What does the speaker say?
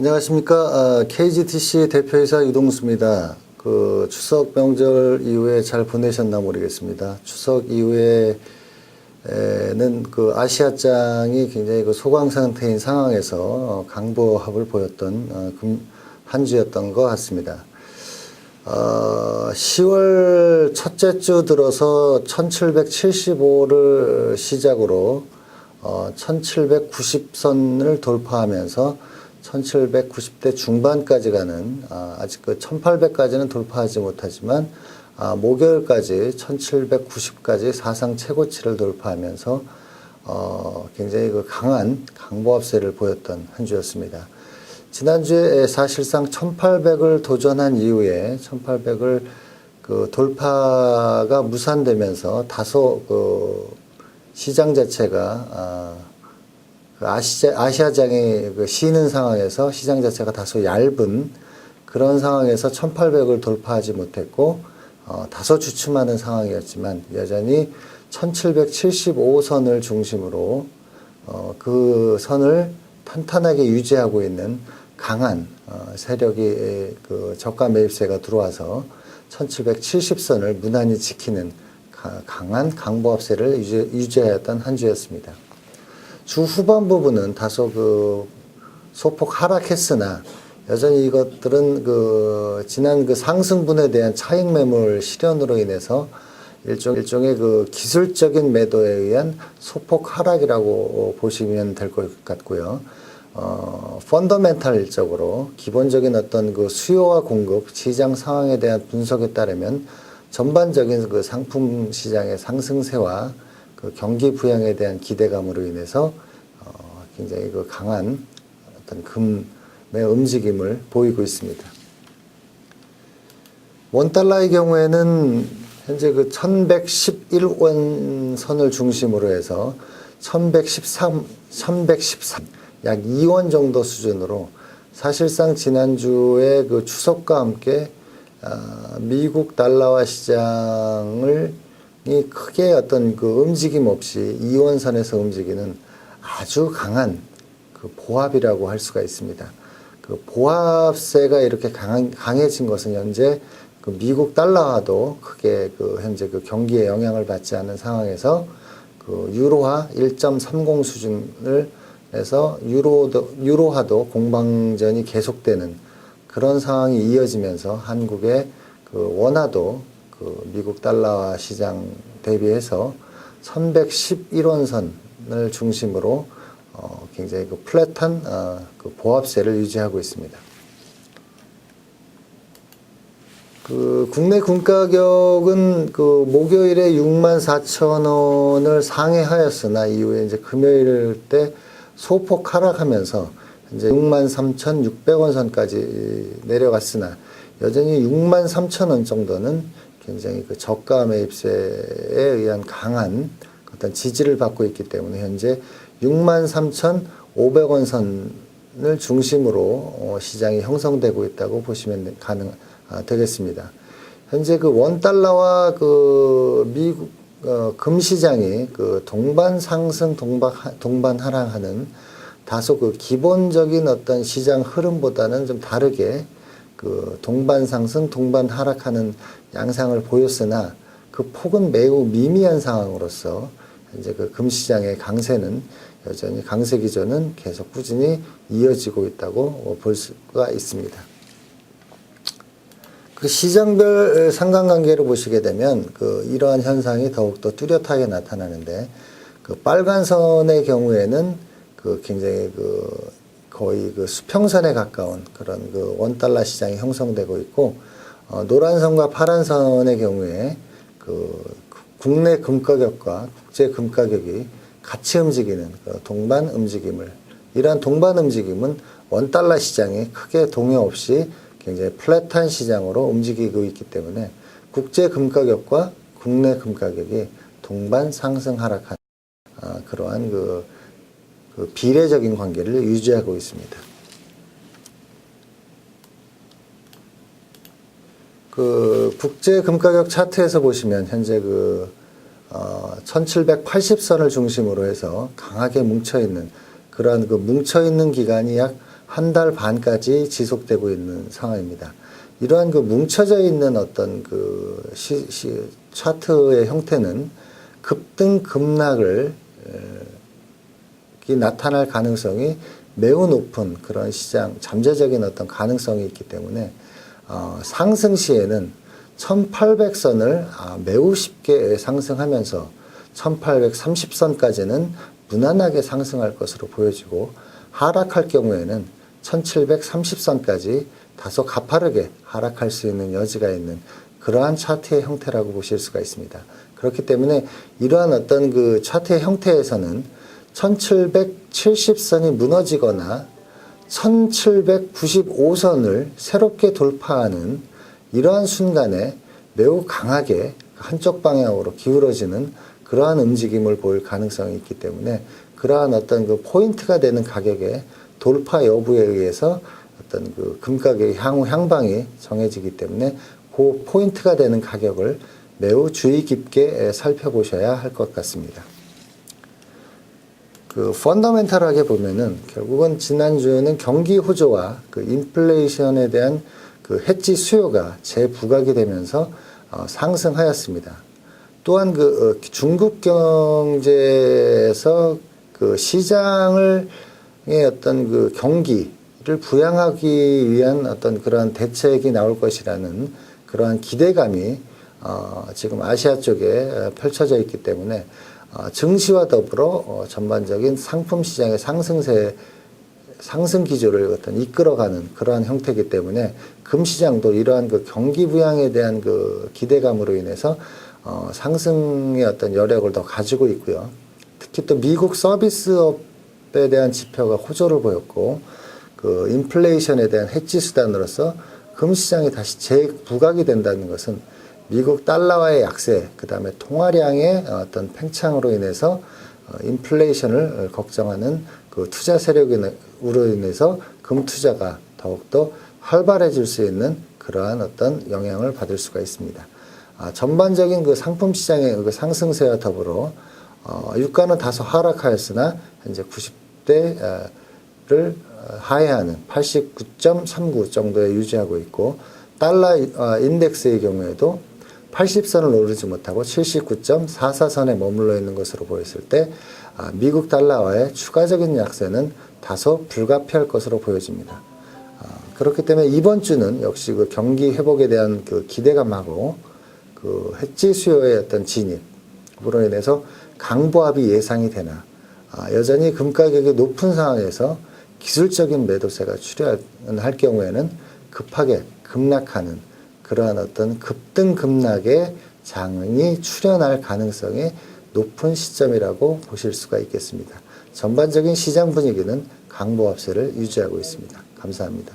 안녕하십니까. 아, KGTC 대표이사 유동수입니다. 그 추석 명절 이후에 잘 보내셨나 모르겠습니다. 추석 이후에는 그 아시아장이 굉장히 그 소강 상태인 상황에서 어, 강보합을 보였던 어, 금- 한 주였던 것 같습니다. 어, 10월 첫째 주 들어서 1775를 시작으로 어, 1790선을 돌파하면서 1790대 중반까지 가는 아, 아직 그 1800까지는 돌파하지 못하지만 아, 목요일까지 1790까지 사상 최고치를 돌파하면서 어, 굉장히 그 강한 강보합세를 보였던 한 주였습니다. 지난주에 사실상 1800을 도전한 이후에 1800을 그 돌파가 무산되면서 다소 그 시장 자체가 아, 그 아시아, 아시아장이 그 쉬는 상황에서 시장 자체가 다소 얇은 그런 상황에서 1800을 돌파하지 못했고 어, 다소 주춤하는 상황이었지만 여전히 1775선을 중심으로 어, 그 선을 탄탄하게 유지하고 있는 강한 어, 세력이 에, 그 저가 매입세가 들어와서 1770선을 무난히 지키는 가- 강한 강보합세를 유지, 유지하였던 한 주였습니다. 주 후반 부분은 다소 그 소폭 하락했으나 여전히 이것들은 그 지난 그 상승분에 대한 차익 매물 실현으로 인해서 일종 일종의 그 기술적인 매도에 의한 소폭 하락이라고 보시면 될 것 같고요. 어, 펀더멘탈적으로 기본적인 어떤 그 수요와 공급, 시장 상황에 대한 분석에 따르면 전반적인 그 상품 시장의 상승세와 그 경기 부양에 대한 기대감으로 인해서 어, 굉장히 그 강한 어떤 금의 움직임을 보이고 있습니다. 원달러의 경우에는 현재 그 1111원 선을 중심으로 해서 1113, 1113, 약 2원 정도 수준으로 사실상 지난주에 그 추석과 함께 아, 미국 달러화 시장을 이 크게 어떤 그 움직임 없이 이원선에서 움직이는 아주 강한 그 보합이라고 할 수가 있습니다. 그 보합세가 이렇게 강한, 강해진 것은 현재 그 미국 달러화도 크게 그 현재 그 경기에 영향을 받지 않는 상황에서 그 유로화 1.30 수준을 해서 유로도 유로화도 공방전이 계속되는 그런 상황이 이어지면서 한국의 그 원화도 그 미국 달러화 시장 대비해서 1111원선을 중심으로 어, 굉장히 그 플랫한 어, 그 보합세를 유지하고 있습니다. 그 국내 군 가격은 그 목요일에 6만 4천 원을 상회하였으나 이후에 이제 금요일 때 소폭 하락하면서 이제 6만 3,600원 선까지 내려갔으나 여전히 6만 3천 원 정도는 굉장히 그 저가 매입세에 의한 강한 어떤 지지를 받고 있기 때문에 현재 6만 3,500원 선을 중심으로 어, 시장이 형성되고 있다고 보시면 가능 아, 되겠습니다. 현재 그 원 달러와 그 미국 어, 금 시장이 그 동반 상승 동반 하- 동반 하락하는 다소 그 기본적인 어떤 시장 흐름보다는 좀 다르게 그 동반 상승 동반 하락하는 양상을 보였으나 그 폭은 매우 미미한 상황으로서 현재 그 금시장의 강세는 여전히 강세 기조는 계속 꾸준히 이어지고 있다고 볼 수가 있습니다. 그 시장별 상관관계를 보시게 되면 그 이러한 현상이 더욱더 뚜렷하게 나타나는데 그 빨간 선의 경우에는 그 굉장히 그 거의 그 수평선에 가까운 그런 그 원달러 시장이 형성되고 있고 어, 노란 선과 파란 선의 경우에 그 국내 금 가격과 국제 금 가격이 같이 움직이는 그 동반 움직임을 이러한 동반 움직임은 원달러 시장이 크게 동요 없이 굉장히 플랫한 시장으로 움직이고 있기 때문에 국제 금 가격과 국내 금 가격이 동반 상승 하락한 아, 그러한 그, 그 비례적인 관계를 유지하고 있습니다. 그 국제 금가격 차트에서 보시면 현재 그 어, 1780선을 중심으로 해서 강하게 뭉쳐 있는 그러한 그 뭉쳐 있는 기간이 약 한 달 반까지 지속되고 있는 상황입니다. 이러한 그 뭉쳐져 있는 어떤 그 시, 시, 차트의 형태는 급등 급락을 나타날 가능성이 매우 높은 그런 시장 잠재적인 어떤 가능성이 있기 때문에 어, 상승 시에는 1800선을 아, 매우 쉽게 상승하면서 1830선까지는 무난하게 상승할 것으로 보여지고 하락할 경우에는 1730선까지 다소 가파르게 하락할 수 있는 여지가 있는 그러한 차트의 형태라고 보실 수가 있습니다. 그렇기 때문에 이러한 어떤 그 차트의 형태에서는 1770선이 무너지거나 1795선을 새롭게 돌파하는 이러한 순간에 매우 강하게 한쪽 방향으로 기울어지는 그러한 움직임을 보일 가능성이 있기 때문에 그러한 어떤 그 포인트가 되는 가격의 돌파 여부에 의해서 어떤 그 금가격의 향후 향방이 정해지기 때문에 그 포인트가 되는 가격을 매우 주의 깊게 살펴보셔야 할 것 같습니다. 그 펀더멘탈하게 보면은 결국은 지난주에는 경기 호조와 그 인플레이션에 대한 그 해지 수요가 재부각이 되면서 어, 상승하였습니다. 또한 그 어, 중국 경제에서 그 시장을 의 어떤 그 경기를 부양하기 위한 어떤 그러한 대책이 나올 것이라는 그러한 기대감이 어, 지금 아시아 쪽에 펼쳐져 있기 때문에 어, 증시와 더불어 어, 전반적인 상품 시장의 상승세 상승 기조를 어떤 이끌어가는 그러한 형태이기 때문에 금 시장도 이러한 그 경기 부양에 대한 그 기대감으로 인해서 어, 상승의 어떤 여력을 더 가지고 있고요. 특히 또 미국 서비스업에 대한 지표가 호조를 보였고 그 인플레이션에 대한 해지 수단으로서 금 시장이 다시 재부각이 된다는 것은 미국 달러와의 약세, 그 다음에 통화량의 어떤 팽창으로 인해서 어, 인플레이션을 걱정하는 그 투자 세력으로 인해서 금 투자가 더욱더 활발해질 수 있는 그러한 어떤 영향을 받을 수가 있습니다. 아, 전반적인 그 상품 시장의 그 상승세와 더불어 어, 유가는 다소 하락하였으나 현재 90대를 하회하는 89.39 정도에 유지하고 있고 달러 어, 인덱스의 경우에도 80선을 오르지 못하고 79.44선에 머물러 있는 것으로 보였을 때 아, 미국 달러와의 추가적인 약세는 다소 불가피할 것으로 보여집니다. 아, 그렇기 때문에 이번 주는 역시 그 경기 회복에 대한 그 기대감하고 그 해지 수요의 어떤 진입으로 인해서 강보합이 예상이 되나 아, 여전히 금 가격이 높은 상황에서 기술적인 매도세가 출현할 경우에는 급하게 급락하는 그러한 어떤 급등 급락의 장이 출현할 가능성이 높은 시점이라고 보실 수가 있겠습니다. 전반적인 시장 분위기는 강보합세를 유지하고 있습니다. 감사합니다.